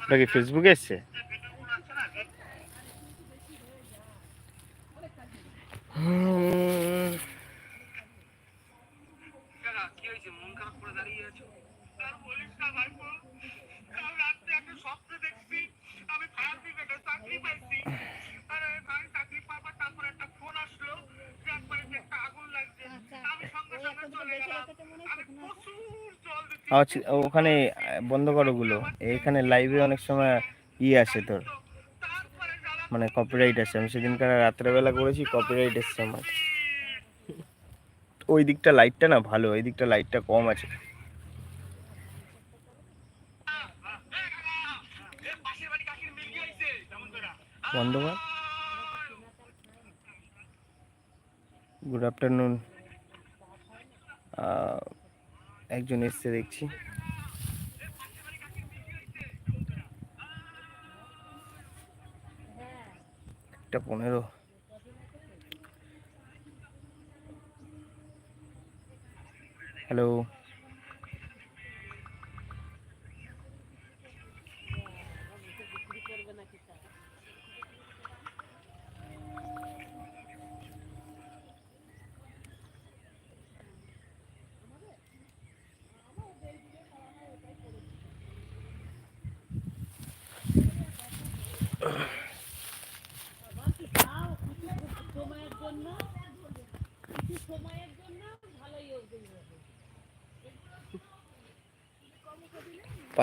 ওটা কি ফেসবুকে এসছে? দেখছি আমি চাকরি পাইছি আরে ভাই চাকরি পাবার তারপর একটা ফোন আসলো যে একবারে যে একটা আগুন লাগছে আমি সঙ্গে সঙ্গে চলে গেলাম। আমি প্রচুর ওখানে বন্ধ করো গুলো এখানে লাইভে অনেক সময় ই আসে তোর। মানে কপিরাইট আসে। আমি সেদিনকার রাত্রেবেলা করেছি কপিরাইট এসছে আমার। ওই দিকটা লাইটটা না ভালো, ওই দিকটা লাইটটা কম আছে। বন্ধ কর। গুড আফটারনুন একজন এসছে দেখছি। একটা পনেরো। হ্যালো।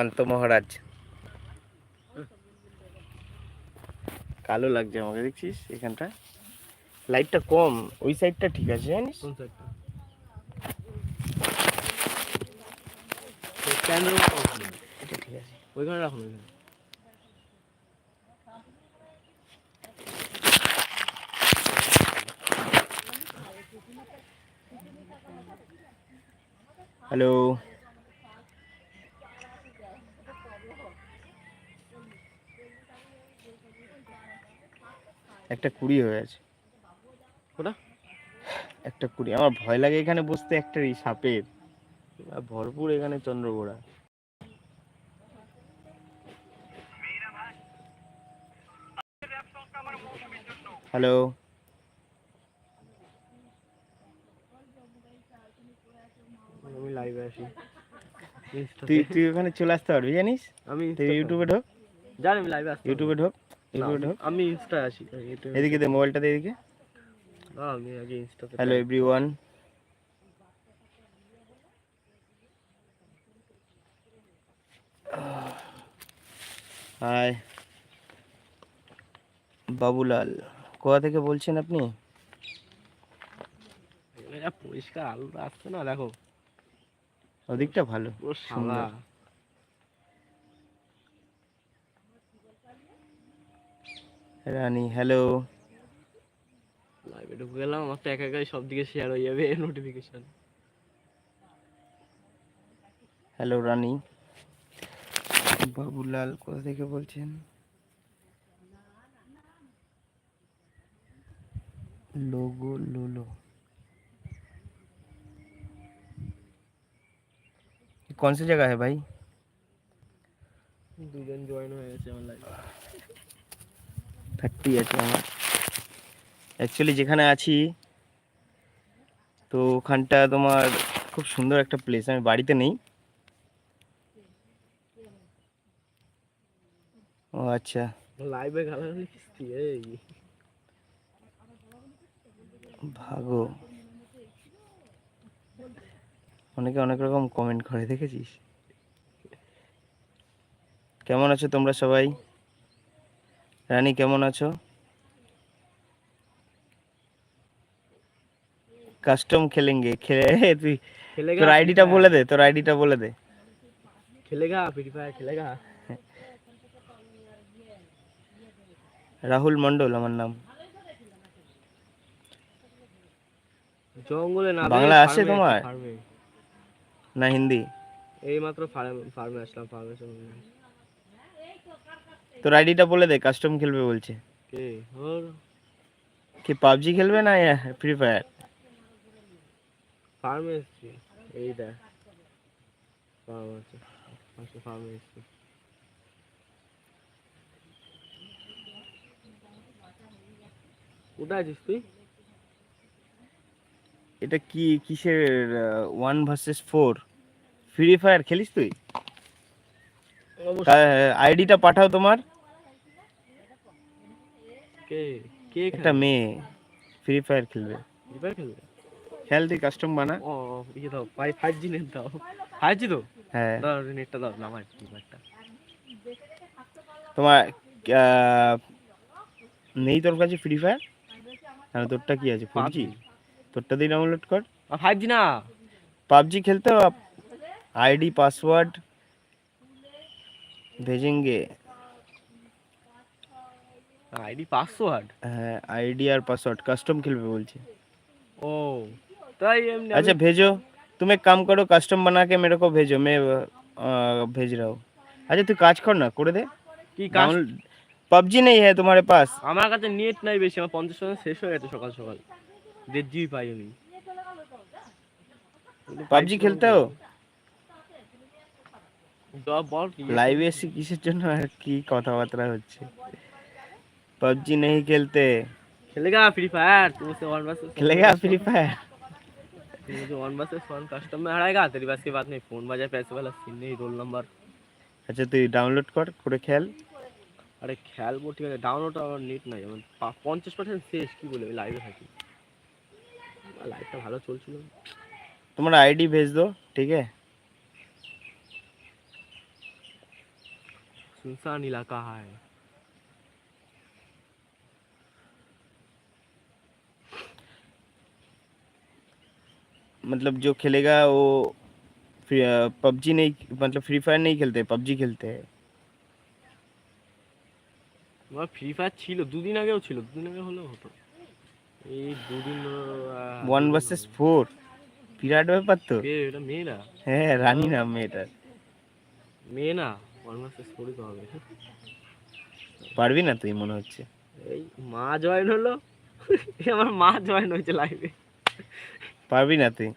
পান্ত মহারাজ। কালো লাগছে আমাকে দেখছিস এখানটা লাইটটা কম ওই সাইডটা ঠিক আছে জানিস? ওইখানে ওইখানে। হ্যালো একটা কুড়ি হয়ে আছে। ওটা? একটা কুড়ি। আমার ভয় লাগে এখানে বসতে একটা এই সাপের ভরপুর এখানে চন্দ্রগোড়া হ্যালো আমি লাইভে আসি তুই তুই ওখানে চলে আসতে পারবি জানিস? আমি তুই ইউটিউবে ঢোক। জানি আমি লাইভে আসি ইউটিউবে ঢোক ইউটিউবে ঢোক। আমি ইনস্টা আসি এদিকে দে মোবাইলটা দে এদিকে। আমি আগে ইনস্টাতে হ্যালো এভরিওয়ান হাই বাবুলাল কোথা থেকে বলছেন আপনি? পরিষ্কার আলো আসছে না দেখো। ওদিকটা ভালো পুরো সাদা। রানী হ্যালো লাইভে ঢুকে গেলাম আমার তো একা একাই সব দিকে শেয়ার হয়ে যাবে নোটিফিকেশন হ্যালো রানী বাবুলাল কোথা থেকে বলছেন লোগো লোলো कौन सी जगह है भाई থার্টি আছে আমার অ্যাকচুয়ালি যেখানে আছি তো ওখানটা তোমার খুব সুন্দর একটা প্লেস আমি বাড়িতে নেই। ও আচ্ছা। লাইভে ভাগো। অনেকে অনেক রকম কমেন্ট করে দেখেছিস? কেমন আছো তোমরা সবাই? রানী কেমন আছো? কাস্টম খেলেঙ্গে খেলে তুই তোর আইডিটা বলে দে তোর আইডিটা বলে দে। খেলেগা ফ্রি ফায়ার খেলেগা। রাহুল মন্ডল আমার নাম। জঙ্গলে না বাংলা আসে তোমার? না হিন্দি? এই মাত্র ফার্মে ফার্মে আসলাম ফার্মে তোর আইডিটা বলে দে কাস্টম খেলবে বলছে। কে? ওর? কি পাবজি খেলবে না ফ্রি ফায়ার ফার্মেসি এইটা ফার্মেসি কোথায় আছিস তুই? এটা কি কিসের one versus four free fire খেলিস তুই? আইডিটা পাঠাও তোমার। কে কে একটা মেয়ে ফ্রি ফায়ার খেলবে রিপার খেলবে খেল তুই কাস্টম বানা ও ইয়ে দাও ফাইভ ফাইভ জি নেট দাও ফাইভ জি তো হ্যাঁ দাও নেটটা দাও না আমার রিপারটা তোমার আহ, নেই তোর কাছে ফ্রি ফায়ার হ্যাঁ তোরটা কি আছে ফোর জি তোরটা দিয়ে ডাউনলোড কর ফাইভ জি না পাবজি খেলতে हो आप आईडी पासवर्ड भेजेंगे আইডি পাসওয়ার্ড? হ্যাঁ আইডি আর পাসওয়ার্ড কাস্টম খেলবে বলছে। ও তাই এমনি আচ্ছা ভেজো। তুমি কাম করো কাস্টম कस्टम बना के मेरे को भेजो मैं आ, भेज रहा हूँ अच्छा तू করে দে। কি কাজ? পাবজি নেই হ্যাঁ তোমার পাস। আমার কাছে নেট নাই বেশি আমার পঞ্চাশ টাকা শেষ হয়ে গেছে সকাল সকাল। দেড় জিবি পাই আমি। পাবজি খেলতে হো লাইভে এসে কিসের জন্য আর কি কথাবার্তা হচ্ছে? पबजी नहीं खेलते खेलेगा फ्री फायर तू मुझसे वन वर्सेस खेलेगा फ्री फायर तू मुझे वन वर्सेस वन कस्टम में हराएगा तेरी बात की बात नहीं फोन बजाए पैसे वाला सीन नहीं रोल नंबर আচ্ছা তুই ডাউনলোড কর করে খেল আরে খেলবো ঠিক আছে ডাউনলোড আমার নেট নাই আমার পা- পঞ্চাশ পার্সেন্ট শেষ কি বলে লাইভে থাকি লাইভটা ভালো চলছিল তোমার आईडी भेज दो ठीक है सुनसान इलाका है मतलब जो खेलेगा वो पबजी नहीं मतलब फ्री फायर नहीं खेलते पबजी खेलते हैं আমার ফ্রি ফায়ার ছিল দুদিন আগেও ছিল দুদিন আগে হলেও হতো এই দুদিন আহ, ওয়ান ভার্সেস ফোর বিরাট ব্যাপার তো কে এটা মেয়েরা হ্যাঁ রানী নাম মেয়েটার মেয়ে না ওয়ান ভার্সেস ফোরই তো হবে পারবি না তুই মনে হচ্ছে এই মা জয়েন হলো এই আমার মা জয়েন হয়েছে লাইভে পারবি না তুই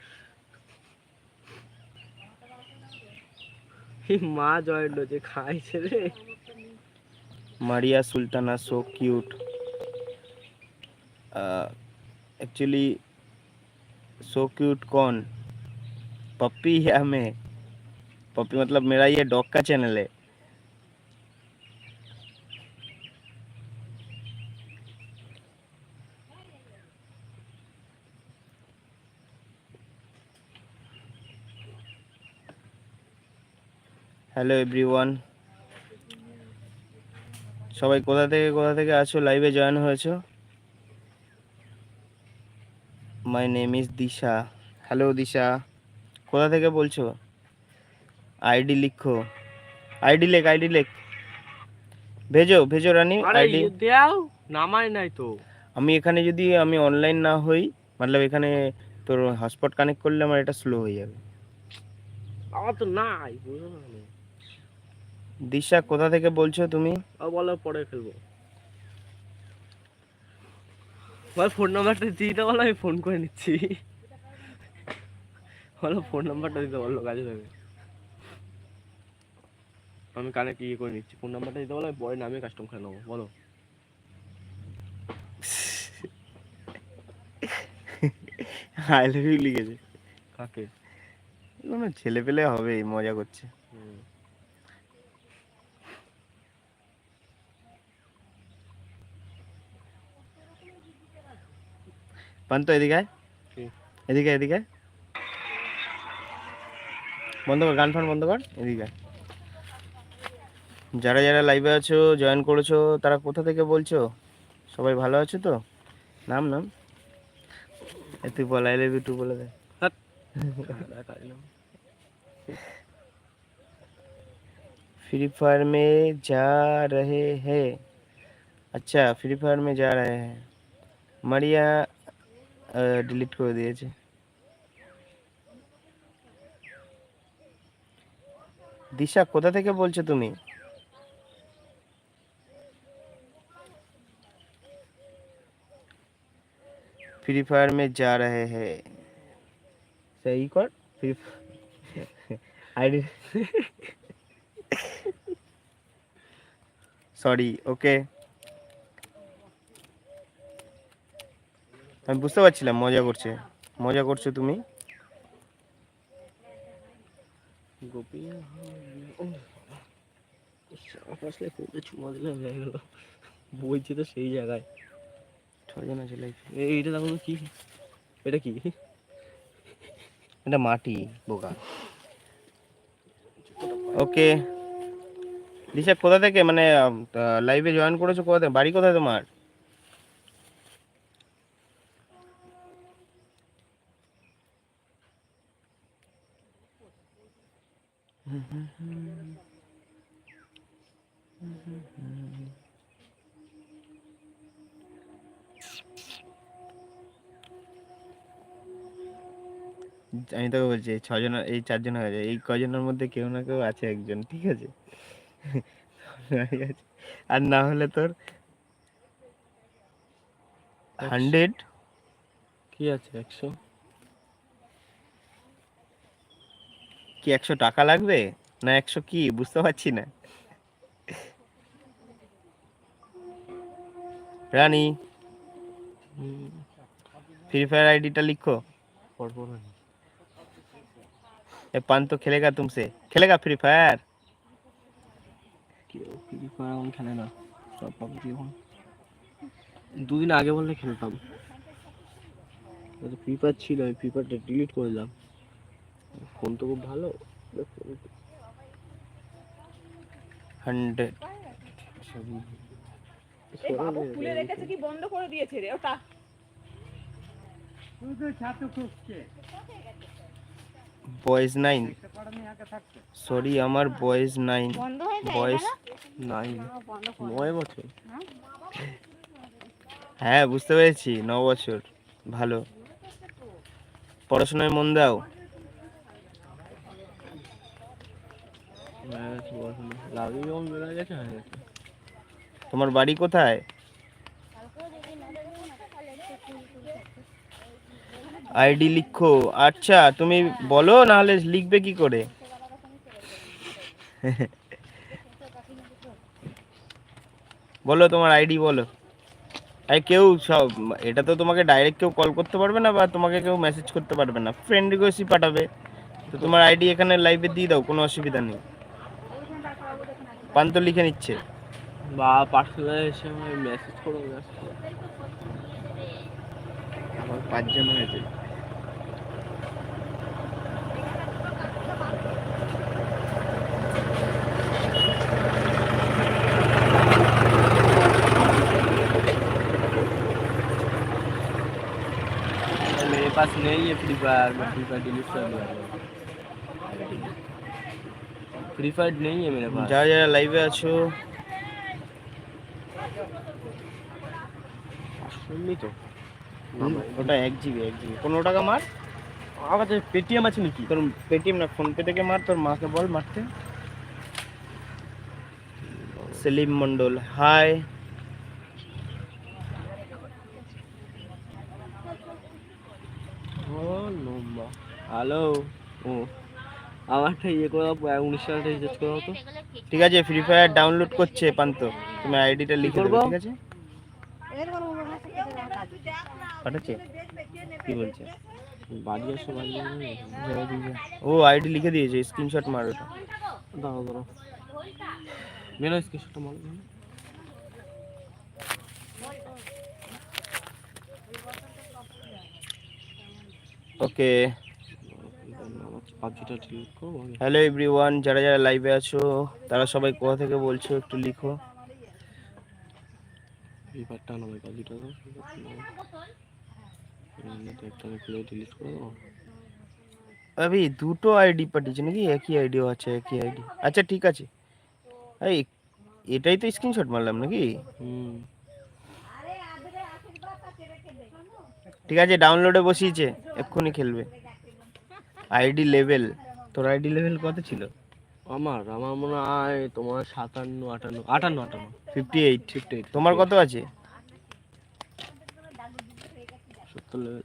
এই মা জয়েন হয়েছে খাইছে রে Maria Sultana so cute actually so cute कौन पप्पी या मैं पप्पी मतलब मेरा ये डॉग का चैनल है হ্যালো এভরিওয়ান সবাই কোথা থেকে কোথা থেকে আছো? লাইভে জয়েন হয়েছো? My name is Disha hello Disha কোথা থেকে বলছো? আইডি লিখো। আইডি লেখ আইডি লেখ। ভেজো ভেজো রানী আইডি ইয়ে দেও নামাই নাই তো। আমি এখানে যদি আমি অনলাইন না হই মতলব এখানে তোর হটস্পট কানেক্ট করলে আমার এটা স্লো হয়ে যাবে। আমার তো নাই। দিশা কোথা থেকে বলছো তুমি? বলো পরে খেলব বল ফোন নাম্বারটা দিতে বলো আমি ফোন করে নিচ্ছি। বলো ফোন নাম্বারটা দিতে বলল কাজে দেবে আমি কানেক্ট ইয়ে করে নিচ্ছি? ফোন নাম্বারটা দিতে বলো আমি পরে নামে কাস্টম খেলে নেব বলো। আই লাভ ইউ লিখেছে। কাকে? কোনো ছেলে পেলে হবে মজা করছে হুম। পান্ত এদিকে আয় কি? এদিকে আয়, এদিকে আয়। বন্ধ কর গান ফান বন্ধ কর এদিকে আয়। যারা যারা লাইভে আছো জয়েন করেছো তারা কোথা থেকে বলছো সবাই ভালো আছো তো নাম নাম এ তুই বল আই লাভ ইউ টু বলে দে কারা কারে নাম? फ्री फायर में जा रहे हैं अच्छा फ्री फायर में जा रहे हैं মারিয়া ডিলিট করে দিয়েছে দিশা কোথা থেকে বলছো তুমি फ्री फायर में जा रहे हैं सही कर फ्री आईडी सॉरी ओके আমি বুঝতে পারছিলাম মজা করছে। মজা করছ তুমি? বইছি তো সেই জায়গায়। ছজন আছে লাইফ এইটা দেখো তো কি? এটা কি? এটা মাটি বোকা। ওকে। দিশা কোথা থেকে? মানে লাইভে জয়েন করেছ কোথা থেকে? বাড়ি কোথায় তোমার? আমি তোকে বলছি এই ছজন এই চারজন হয়ে যায় এই কজনের মধ্যে কেউ না কেউ আছে একজন ঠিক আছে? আর না হলে তোর হান্ড্রেড? কি আছে একশো? কি একশো টাকা লাগবে? না একশো কি? বুঝতে পারছি না। রানী ফ্রি ফায়ার আইডিটা লিখো। পরপর ये पान तो खेलेगा तुमसे खेलेगा फ्री फायर কেউ ফ্রি ফায়ার এখন খেলে না সব পাবজি এখন দুদিন আগে বললে খেলতাম ফ্রি ফায়ার ছিল আমি ফ্রি ফায়ারটা ডিলিট করে দিলাম ফোন তো খুব ভালো हंड्रेड এই বাবু খুলে রেখেছে কি বন্ধ করে দিয়েছে রে ওটা Boys nine. সরি আমার বয়েজ নাইন। হয়ে বয়েজ নাই বন্ধ করে নয় বছর? হ্যাঁ বুঝতে পেরেছি ন বছর। ভালো। পড়াশোনায় মন দাও। তোমার বাড়ি কোথায়? আইডি লিখো। আচ্ছা তুমি বলো নাহলে লিখবে কি করে? বলো তোমার আইডি বলো। আর কেউ সব এটা তো তোমাকে ডাইরেক্ট কেউ কল করতে পারবে না বা তোমাকে কেউ মেসেজ করতে পারবে না। ফ্রেন্ড রিকোয়েস্টই পাঠাবে। তো তোমার আইডি এখানে লাইভে দিয়ে দাও কোনো অসুবিধা নেই। পান তো লিখে নিচ্ছে। বা পার্সোনাল এসে মেসেজ করো ব্যাস। আমার পাঁচজন হয়েছে। नहीं है फ्री फायर मैं फ्री फायर डिलीट कर दिया फ्री फायर नहीं है मेरे पास যারা যারা লাইভে আছো শুনলি তো ওটা এক জিবি এক জিবি পনেরো টাকা মার আমার কাছে পেটিএম আছে নাকি তোর পেটিএম না ফোন পে থেকে মার তোর মাকে বল মারতে সেলিম মন্ডল হাই হ্যালো ও। আমারটা ইয়ে করে উনিশ টাকাটা রিচার্জ করে তো। ঠিক আছে ফ্রি ফায়ার ডাউনলোড করছে পান্ত। তুমি আইডিটা লিখে দেবে? ঠিক আছে? পাঠাচ্ছে? কি বলছে? বাড়ি আসো বাড়ি ও আইডি লিখে দিয়েছে স্ক্রিনশট মার ওটা। দাঁড়াও দাঁড়াও মেনো স্ক্রিনশটটা মারো। ওকে পাবজিটা ডিলিট করব হ্যালো এভরিওয়ান যারা যারা লাইভে আছো তারা সবাই কোথা থেকে বলছো একটু লিখো। পেপারটা নামে পাবজিটা তো একটা প্লে ডিলিট করে আবি দুটো আইডি পাঠিয়েছে নাকি? একই আইডিও আছে একই আইডি আচ্ছা ঠিক আছে। এই এটাই তো স্ক্রিনশট মারলাম নাকি? হুম। ঠিক আছে ডাউনলোডে বসিয়েছে এক্ষুনি খেলবে। আইডি লেভেল তোর আইডি লেভেল কত ছিল? আমার আমার মনে হয় তোমার সাতান্ন আটান্ন আটান্ন আটান্ন। ফিফটি এইট ফিফটি এইট তোমার কত আছে? সত্তর লেভেল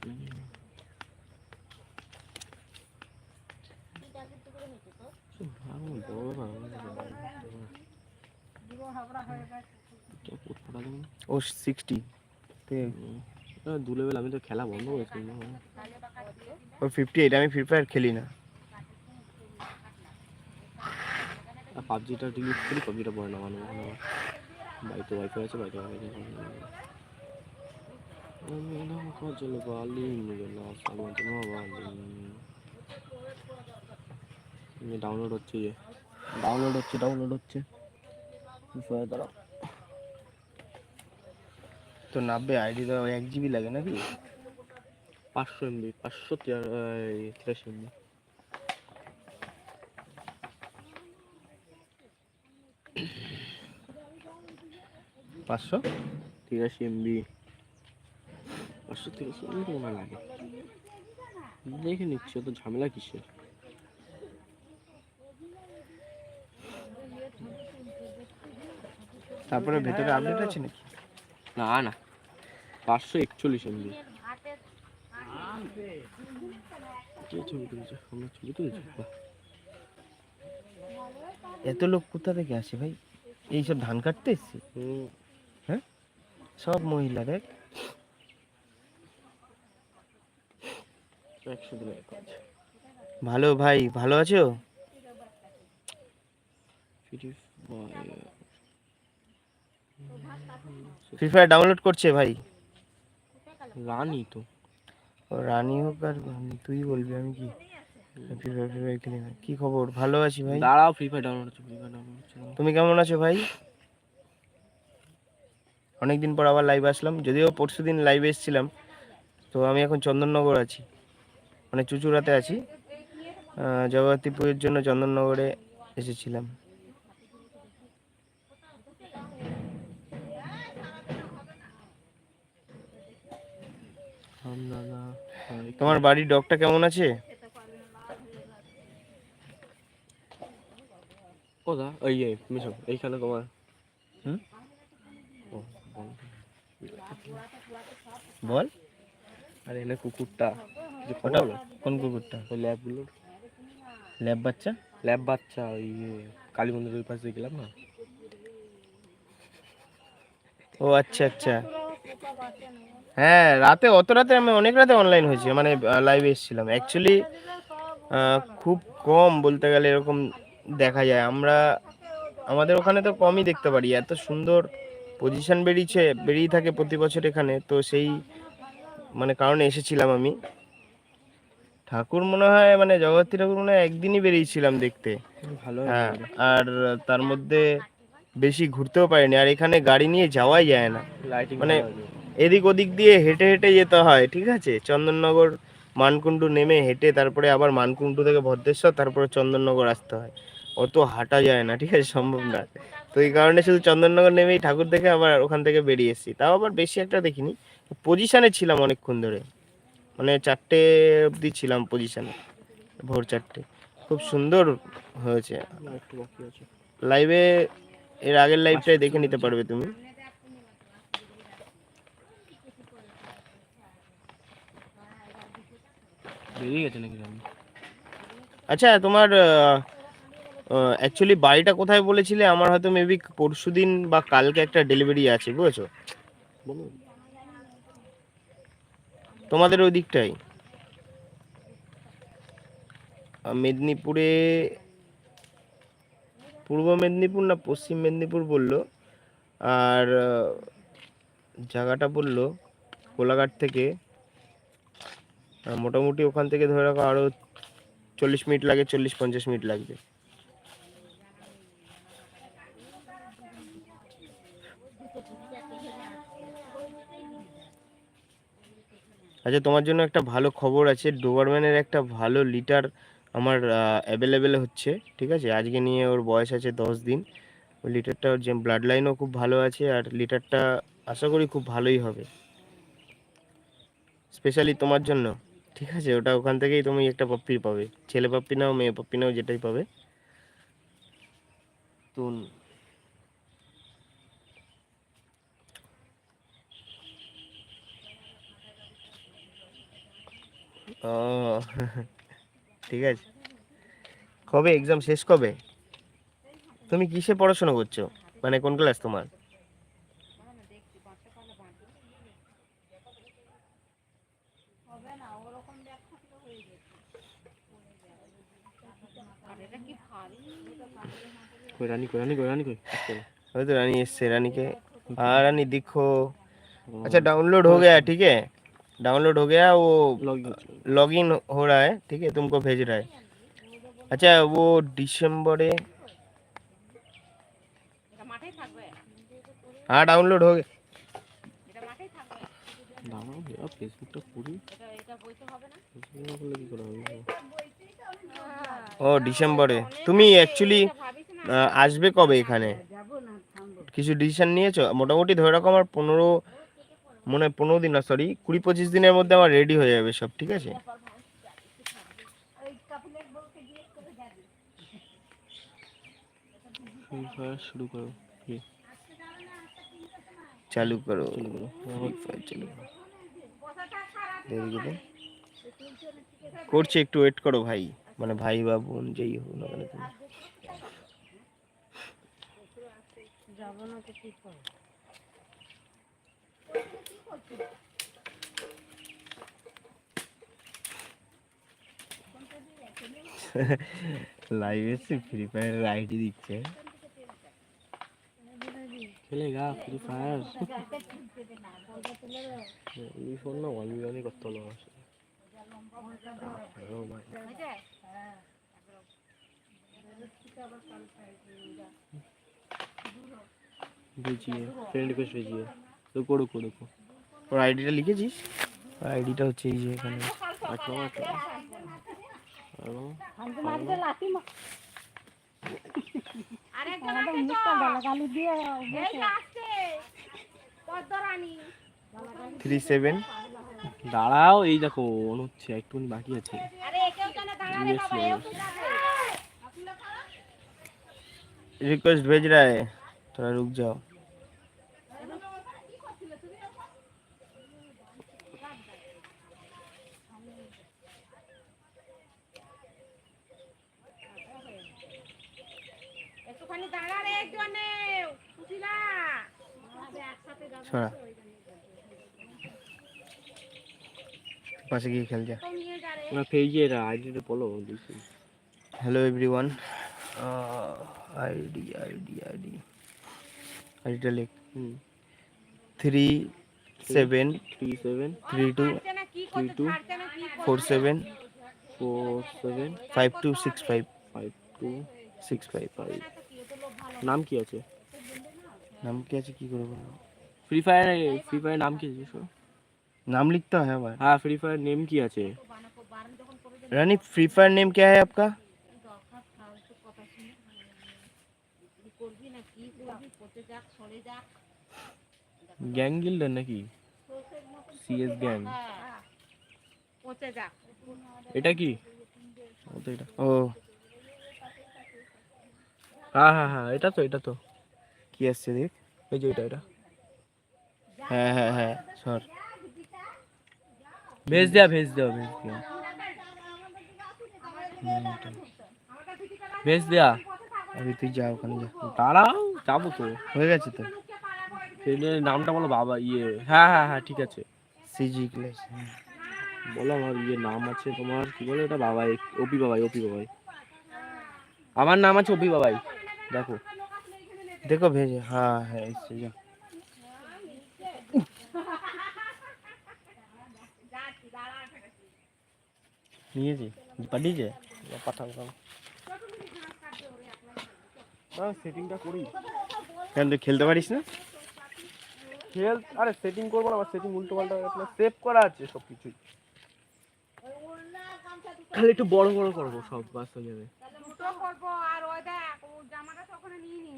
ও সিক্সটি দু লেভেল আমি তো খেলা বন্ধ করেছি ও ফিফটি এইট আমি ফ্রি ফায়ার খেলি না। পাবজিটা ডিলিট করি পাবজিটা নামানো ওখানে আবার বাড়িতে ওয়াইফাই আছে বাড়িতে ওয়াইফাই বালি ডাউনলোড হচ্ছে যে। ডাউনলোড হচ্ছে ডাউনলোড হচ্ছে। দাঁড়াও। তো নাব্বে আইডি তো এক জিবি লাগে নাকি? পাঁচশো এমবি পাঁচশো তিরাশি এমবি। পাঁচশো? তিরাশি এমবি। পাঁচশো তিরাশি এমবি মনে লাগে। দেখে নিচ্ছি অত ঝামেলা কিসের? তারপরে ভেতরে আপডেট আছে নাকি? না না। পাঁচশো একচল্লিশ এমবি। কে ছবি তুলছে আমরা ছবি তুলছি? এত লোক কোথা থেকে আসে ভাই? এইসব ধান কাটতে এসছে? হুম, সব মহিলা দেখ। একশো ভালো ভাই ভালো আছো? ফ্রি ফায়ার ডাউনলোড করছে ভাই। রানি তো। রানী হোক আর তুই বলবি আমি কি? ফ্রি ফায়ার ফ্রি ফায়ার খেলি না কি খবর? ভালো আছি ভাই? দাঁড়াও free fire download free fire download তুমি কেমন আছো ভাই? অনেকদিন পর আবার লাইভ আসলাম। যদিও পরশু দিন লাইভে এসেছিলাম তো আমি এখন চন্দননগর আছি। মানে চুচুড়াতে আছি। আহ, পুজোর জন্য চন্দননগরে এসেছিলাম। হাই তোমার বাড়ির ডগটা কেমন আছে? কোথা ওই মিশো এইখানে তোমার। বল। আরে এনে কুকুরটা। ওটা কোন কুকুরটা? ওই ল্যাবগুলোর। ল্যাব বাচ্চা? ল্যাব বাচ্চা ওই কালী মন্দিরের পাশে গেলাম না? ও আচ্ছা আচ্ছা। হ্যাঁ রাতে অত রাতে আমি অনেক রাতে অনলাইন হয়েছি মানে লাইভে এসেছিলাম। অ্যাকচুয়ালি খুব কম বলতে গেলে এরকম দেখা যায়। আমরা আমাদের ওখানে তো কমই দেখতে পারি। এত সুন্দর পজিশন বেরিয়েছে বেরিয়ে থাকে প্রতি বছর এখানে। তো সেই মানে কারণে এসেছিলাম আমি। ঠাকুর মনে হয় মানে জগদ্ধাত্রী ঠাকুর মনে হয় একদিনই বেরিয়েছিলাম দেখতে। ভালো হ্যাঁ আর তার মধ্যে বেশি ঘুরতেও পারিনি। আর এখানে গাড়ি নিয়ে যাওয়াই যায় না। মানে- এদিক ওদিক দিয়ে হেঁটে হেঁটে যেতে হয় ঠিক আছে? চন্দননগর মানকুণ্ডু নেমে হেঁটে তারপরে আবার মানকুণ্ডু থেকে ভদ্রেশ্বর তারপরে চন্দননগর আসতে হয়। অত হাঁটা যায় না ঠিক আছে? সম্ভব না। তো এই কারণে শুধু চন্দননগর নেমেই ঠাকুর দেখে আবার ওখান থেকে বেরিয়ে এসেছি। তাও আবার বেশি একটা দেখিনি। পজিশনে ছিলাম অনেকক্ষণ ধরে। মানে চারটে অবধি ছিলাম পজিশনে ভোর চারটে। খুব সুন্দর হয়েছে। লাইভে এর আগের লাইভটাই দেখে নিতে পারবে তুমি। বেরিয়ে গেছে নাকি আচ্ছা তোমার অ্যাকচুয়ালি বাড়িটা কোথায় বলেছিলে? আমার হয়তো মেবি পরশু দিন বা কালকে একটা ডেলিভারি আছে বুঝেছ? তোমাদের ওই দিকটাই। মেদিনীপুরে পূর্ব মেদিনীপুর না পশ্চিম মেদিনীপুর বলল, আর জায়গাটা বলল কোলাঘাট থেকে। মোটামুটি ওখান থেকে ধরে রাখো আরও চল্লিশ মিনিট লাগে, চল্লিশ পঞ্চাশ মিনিট লাগবে। আচ্ছা তোমার জন্য একটা ভালো খবর আছে ডোবারম্যানের একটা ভালো লিটার আমার অ্যাভেলেবেল হচ্ছে, ঠিক আছে? আজকে নিয়ে ওর বয়স আছে দশ দিন। ওই লিটারটা ওর যে ব্লাড লাইনও খুব ভালো আছে আর লিটারটা আশা করি খুব ভালোই হবে। স্পেশালি তোমার জন্য, ঠিক আছে? ওটা ওখান থেকেই তুমি একটা পাপ্পি পাবে। ছেলে পাপ্পি নাও, মেয়ে পাপ্পি নাও, যেটাই পাবে। তো ও ঠিক আছে। কবে? এক্সাম শেষ কবে? তুমি কিসে পড়াশোনা করছ? মানে কোন ক্লাস তোমার? রানী এসছে রানীকে। রানী দেখো আচ্ছা ডাউনলোড হয়ে গেছে ঠিক আছে? डाउनलोड हो गया वो লগ ইন হচ্ছে। लॉगिन हो रहा है ठीक है तुमको भेज रहा है अच्छा वो दिसंबरे এটা মাঠেই থাকবে हाँ डाउनलोड हो गया এটা মাঠেই থাকবে দাঁড়াও এরা ফেসবুকটা করি এটা এটা বইতে হবে না ফেসবুক না করলে কি করে হবে ও ডিসেম্বরে তুমি অ্যাকচুয়ালি এটা ভাবিস না আসবে কবে এখানে কিছু ডিসিশন নিয়েছো মোটামুটি ধরে রাখো আমার পনেরো মনে হয় পনেরো দিন না সরি কুড়ি পঁচিশ দিনের মধ্যে আমার রেডি হয়ে যাবে সব ঠিক আছে? শুরু করো চালু করো। চালু করো। করছি একটু ওয়েট করো ভাই। মানে ভাই বা বোন যেই হোক না কেন। লাইভে এসে ফ্রি ফায়ারের আইডি দিচ্ছে খেলেগা ফ্রি ফায়ার এই ফোন না ওয়ান মিলিয়নই করতে হলো আমার সাথে। ও ভাই। भेजिए फ्रेंड रिक्वेस्ट भेजिए रुको रुको रुको ওর আইডিটা লিখেছিস ওর আইডিটা হচ্ছে এই যে এখানে আঠারো আঠারো আঠারো আরেকজন আছে তো এই তো আসছে পদ্মরানী থ্রি সেভেন দাঁড়াও এই দেখো অন হচ্ছে একটুখানি বাকি আছে আরে একেও জানে দাঁড়া রে বাবা এও তো যাবে रिक्वेस्ट भेज रहा है थोड़ा रुक जाओ छोड़ा। পাশে গিয়ে খেল যা তো নিয়ে যা রে না পেজে এটা আইডিটা বলো দেখি hello everyone ID ID ID আইডিটা লিখ হুম three seven three seven three two ছাড়ছে না কি করছে two, ছাড়ছে না কি করছে four seven four seven five two six five five two six five five নাম কি আছে নাম কি আছে কি করে বলব ফ্রি ফায়ার ফ্রি ফায়ার নাম কি আছে শো? नाम लिखता है আবার হ্যাঁ ফ্রি ফায়ার নেম কি আছে रानी फ्री फायर नेम क्या है आपका করবি না কি করবি পচে যাক সরে যাক গ্যাং গিল্ডার নাকি সিএস গ্যাং হ্যাঁ পচে যাক এটা কি ও তো এটা ও হ্যাঁ হ্যাঁ হ্যাঁ এটা তো এটা তো কি আসছে দেখ এই যে এটা এটা হ্যাঁ হ্যাঁ হ্যাঁ ভেজ ভেজ দেওয়া ভেজ ভেজ তুই ওখানে যা। দাঁড়াও যাব তো। হয়ে গেছে তো? ট্রেনের নামটা বলো বাবা ইয়ে। হ্যাঁ হ্যাঁ হ্যাঁ ঠিক আছে। ক্লাস হ্যাঁ। বলো আমার ইয়ে নাম আছে তোমার কি বলে ওটা? বাবাই ওপি বাবাই ওপি বাবাই। আমার নাম আছে ওপি বাবাই। দেখো। দেখো ভেজে হ্যাঁ হ্যাঁ নিয়েছি পাঠিয়েছে পাঠাবো। সেটিংটা করি। কেন তুই খেলতে পারিস না? খেল আরে সেটিং করব না আবার সেটিং উল্টো পাল্টা হয়ে সেভ করা আছে সব কিছুই খালি একটু বড় বড় করব সব বাস হয়ে যাবে। আর ওই দেখ ও জামাটা তো ওখানে নিয়ে নি।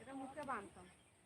এটা মুখে বাঁধতাম।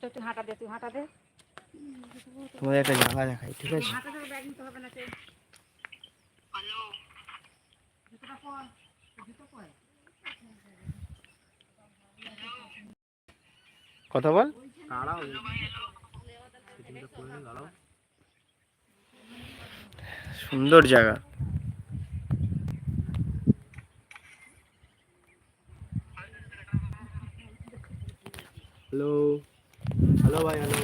তুই হাঁটা দে তুই হাঁটা দে। তোমাদের একটা জায়গা দেখাই ঠিক আছে? হাঁটা দে ব্যাগ নিতে হবে না তুই হ্যালো কথা বল। সুন্দর জায়গা। हेलो हेलो भाई हेलो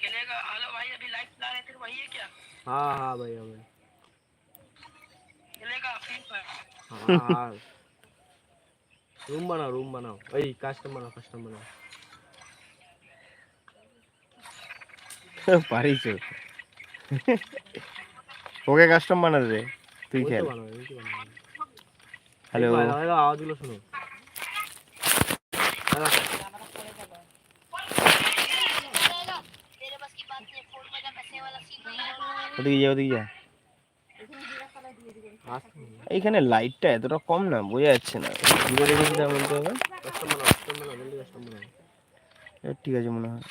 चलेगा हेलो भाई अभी लाइव चला रहे थे वही है क्या हाँ हाँ भाई हाँ भाई चलेगा फ्री फायर हाँ हाँ रूम बनाओ रूम बनाओ वही कस्टम बनाओ कस्टम बनाओ পারিস ও। ওকে কাস্টম বানাতে দে তুই वही খেল तो बनाओ वही तो बनाओ হ্যালো एक बार ওদিকে যা ওদিকে যা। এইখানে লাইটটা এতটা কম না, বোঝা যাচ্ছে না। দূরে রেখেছি তার মধ্যে হবে। ঠিক আছে মনে হয়।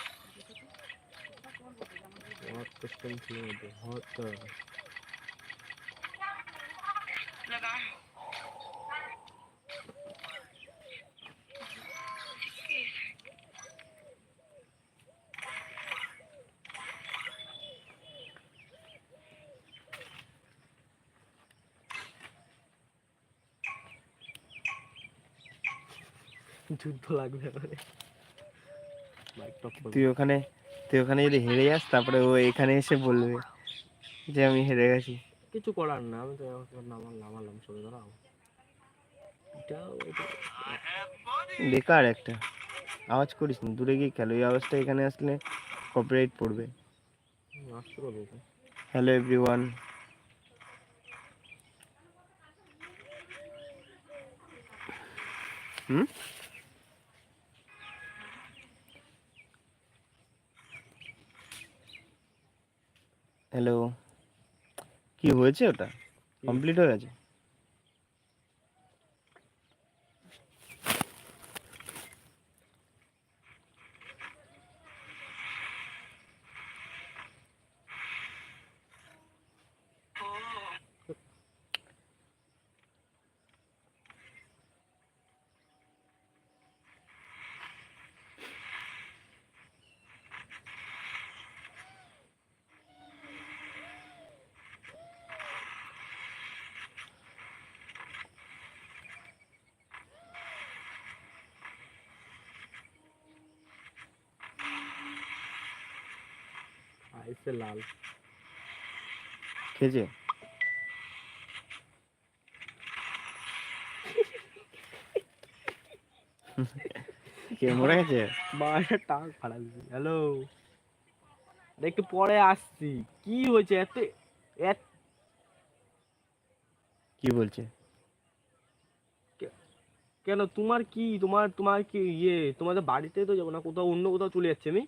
যুদ্ধ লাগবে এবারে তুই ওখানে তুই ওখানে যদি হেরে যাস তারপরে ও এখানে এসে বলবে যে আমি হেরে গেছি। কিছু করার না আমি তো নামাল নামালাম সরে দাঁড়াও। বেকার একটা। আওয়াজ করিস না দূরে গিয়ে খেলো। এই আওয়াজটা এখানে আসলে কপিরাইট পড়বে। হ্যালো এভরিওয়ান হুম? হ্যালো কি হয়েছে ওটা? কমপ্লিট হয়ে গেছে? লাল। খেয়েছে কে মরে গেছে? বাইরে টাক ফাড়া হ্যালো একটু পরে আসছি। কি হয়েছে? এত এত কি বলছে? কেন তোমার কি তোমার তোমার কি ইয়ে তোমাদের বাড়িতে তো যাব না কোথাও অন্য কোথাও চলে যাচ্ছে আমি?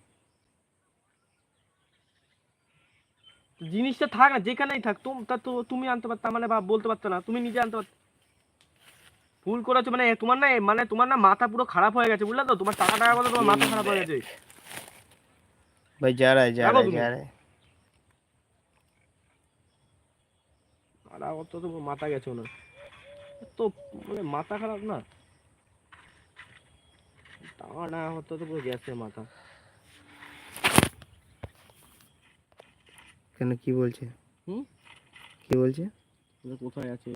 জিনিসটা থাক না যেখানেই থাক তা তো তুমি আনতে পারতা মানে বা বলতে পারতো না তুমি নিজে আনতে পারত ভুল করেছ মানে তোমার না মানে তোমার না মাথা পুরো খারাপ হয়ে গেছে বুঝলে তো? তোমার টাকা টাকা কথা তোমার মাথা খারাপ হয়ে গেছে। ভাই যা রা যা রা অত তো মাথা গেছে ওনার তো মানে মাথা খারাপ না? টাকা না হতো তো পুরো গেছে মাথা। কেন কি বলছে? হুম? কি বলছে? কোথায় আছে?